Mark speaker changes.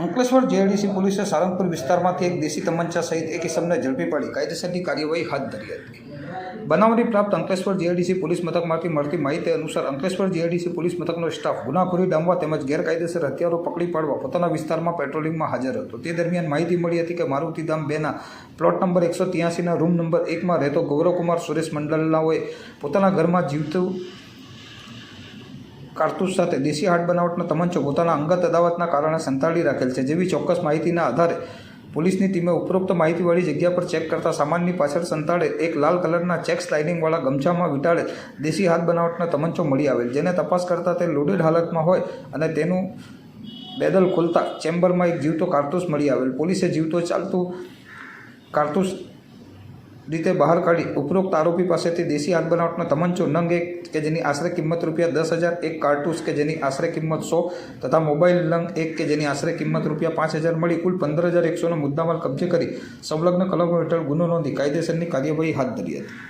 Speaker 1: Ankleshwar JIDC પોલીસે સારંગપુર વિસ્તારમાંથી એક દેશી તમંચા સહિત એક ઇસમને ઝડપી પાડી કાયદેસરની કાર્યવાહી હાથ ધરી હતી. બનાવની પ્રાપ્ત અંકલેશ્વર જીઆઈડીસી પોલીસ મથકમાંથી મળતી માહિતી અનુસાર અંકલેશ્વર જીઆઈડીસી પોલીસ મથકનો સ્ટાફ ગુનાખોરી ડામવા તેમજ ગેરકાયદેસર હથિયારો પકડી પાડવા પોતાના વિસ્તારમાં પેટ્રોલિંગમાં હાજર હતો. તે દરમિયાન માહિતી મળી હતી કે મારુતિધામ બેના પ્લોટ નંબર એકસો ત્યાસીના રૂમ નંબર એકમાં રહેતો ગૌરવકુમાર સુરેશ મંડલનાઓએ પોતાના ઘરમાં જીવતું કારતૂસ સાથે દેશી હાટ બનાવટનો તમંચો પોતાના અંગત અદાવતના કારણે સંતાડી રાખેલ છે. જેવી ચોક્કસ માહિતીના આધારે પોલીસની ટીમે ઉપરોક્ત માહિતીવાળી જગ્યા પર ચેક કરતા સામાનની પાછળ સંતાડે એક લાલ કલરના ચેક સ્લાઇડિંગવાળા ગમછામાં વીંટાળે દેશી હાથ બનાવટનો તમંચો મળી આવેલ. જેને તપાસ કરતાં તે લોડેડ હાલતમાં હોય અને તેનું બેદલ ખોલતા ચેમ્બરમાં એક જીવતો કારતૂસ મળી આવેલ. પોલીસે જીવતો ચાલતું કારતૂસ રીતે બહાર કાઢી ઉપરોક્ત આરોપી પાસેથી દેશી હાથ બનાવટનો તમંચો નંગ એક કે જેની આશરે કિંમત રૂપિયા દસ હજાર, એક કારતૂસ કે જેની આશરે કિંમત સો તથા મોબાઈલ નંગ એક કે જેની આશરે કિંમત રૂપિયા પાંચ હજાર મળી કુલ પંદર હજાર એકસોનો મુદ્દામાલ કબજે કરી સંલગ્ન કલમો હેઠળ ગુનો નોંધી કાયદેસરની કાર્યવાહી હાથ ધરી હતી.